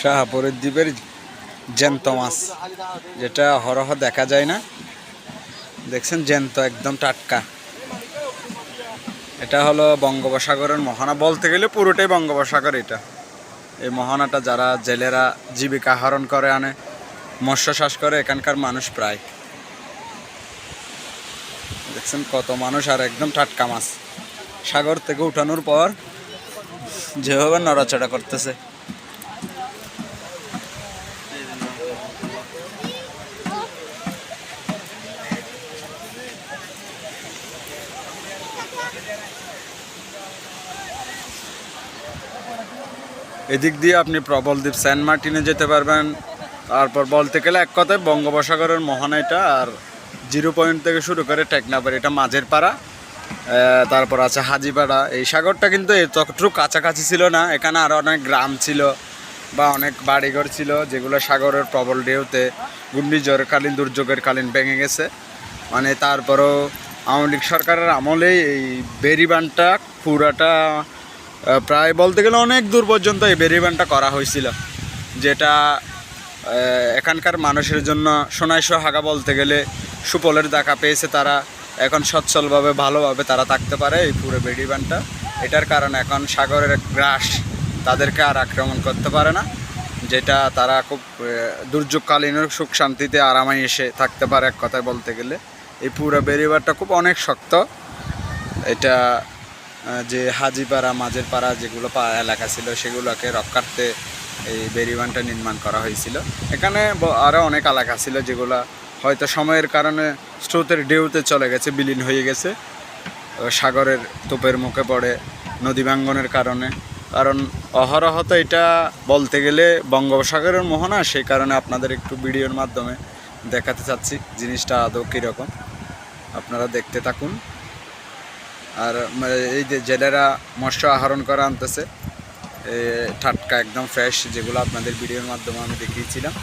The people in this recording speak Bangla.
শাহপুরের দ্বীপের জ্যান্ত মাছ, যেটা হরহ দেখা যায় না। দেখছেন জ্যান্ত, একদম টাটকা। এটা হলো বঙ্গোপসাগরের মহানা। বলতে গেলে পুরোটাই বঙ্গোপসাগর এটা। এই মহানাটা যারা জেলেরা জীবিকা আহরণ করে আনে মৎস্য চাষ করে, এখানকার মানুষ প্রায়। দেখছেন কত মানুষ আর একদম টাটকা মাছ। সাগর থেকে উঠানোর পর যেভাবে নড়াচড়া করতেছে। এদিক দিয়ে আপনি প্রবলদ্বীপ সেন্ট মার্টিনে যেতে পারবেন। তারপর বলতে গেলে এক কথায় বঙ্গোপসাগরের মোহনা এটা আর জিরো পয়েন্ট থেকে শুরু করে টেকনাবার এটা মাঝের পাড়া তারপর আছে হাজিপাড়া। এই সাগরটা কিন্তু এতটুকু কাছাকাছি ছিল না, এখানে আরও অনেক গ্রাম ছিল বা অনেক বাড়িঘর ছিল, যেগুলো সাগরের প্রবল ঢেউতে ঘূর্ণিঝড়কালীন দুর্যোগের কালীন ভেঙে গেছে। মানে তারপরও আওয়ামী লীগ সরকারের আমলেই এই বেরিবানটা পুরাটা প্রায় বলতে গেলে অনেক দূর পর্যন্ত এই বেরিবানটা করা হয়েছিল, যেটা এখানকার মানুষের জন্য সোনাই সোহাগা বলতে গেলে সুফলের দেখা পেয়েছে তারা। এখন সচ্ছলভাবে, ভালোভাবে তারা থাকতে পারে এই পুরো বেডিবানটা এটার কারণ এখন সাগরের গ্রাস তাদেরকে আর আক্রমণ করতে পারে না, যেটা তারা খুব দুর্যোগকালীন সুখ শান্তিতে আরামাই এসে থাকতে পারে এক কথায় বলতে গেলে। এই পুরো বেরিবারটা খুব অনেক শক্ত। এটা যে হাজিপাড়া মাঝের পাড়া যেগুলো এলাকা ছিল, সেগুলোকে রক্ষার্থে এই বেরিবানটা নির্মাণ করা হয়েছিল। এখানে আরও অনেক এলাকা ছিল যেগুলো হয়তো সময়ের কারণে স্রোতের ঢেউতে চলে গেছে, বিলীন হয়ে গেছে। সাগরের তোপের মুখে পড়ে, নদী ভাঙ্গনের কারণে। কারণ অহরহ তো এটা বলতে গেলে বঙ্গোপসাগরের মোহনা সেই কারণে আপনাদের একটু ভিডিওর মাধ্যমে দেখাতে চাচ্ছি জিনিসটা আদৌ কীরকম। আপনারা দেখতে থাকুন। আর এই যে জেলেরা মৎস্য আহরণ করে আনতেছে টাটকা একদম ফ্রেশ যেগুলো আপনাদের ভিডিওর মাধ্যমে আমি দেখিয়েছিলাম।